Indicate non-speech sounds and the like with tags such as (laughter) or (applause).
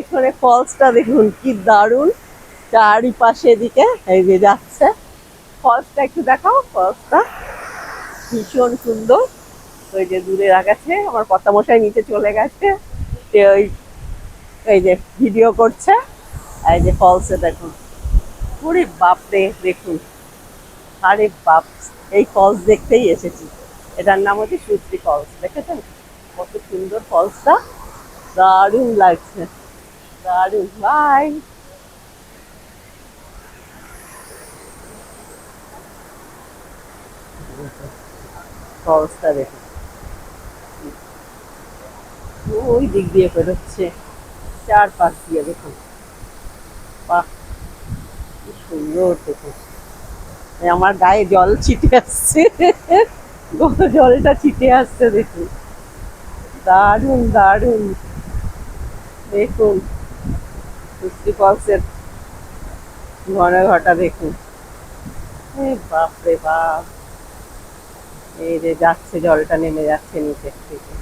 এখানে ফলসটা দেখুন, কি দারুণ। চারিপাশে দিকে এই যে যাচ্ছে। ফলসটা একটু দেখাও ফলসটা ভীষণ সুন্দর। ওই যে দূরে রাখাচ্ছে আমার মশাই নিচে চলে গেছে। সে ওই, এই যে ভিডিও করছে। এই যে ফলসে দেখুন। ওরে বাপরে, দেখুন। আরে বাপ, এই ফলস দেখতেই এসেছি। এটার নাম হচ্ছে সুত্রি ফলস দেখেছেন? কত সুন্দর ফলসটা দারুণ লাগছে। দারুণ বাই ফলসটা দেখুন ওই দিক দিয়ে বেরোচ্ছে। চারপাশ দিয়ে দেখুন। বাহ, কি সুন্দর দেখুন। আমার গায়ে জল ছিটে আসছে। গত (laughs) জলটা ছিটে আসছে দেখুন। দারুণ দারুণ। দেখুন। ফলসের ঘন ঘটা দেখুন। বাপরে বাপ। এই যে যাচ্ছে জলটা নেমে যাচ্ছে নিচের থেকে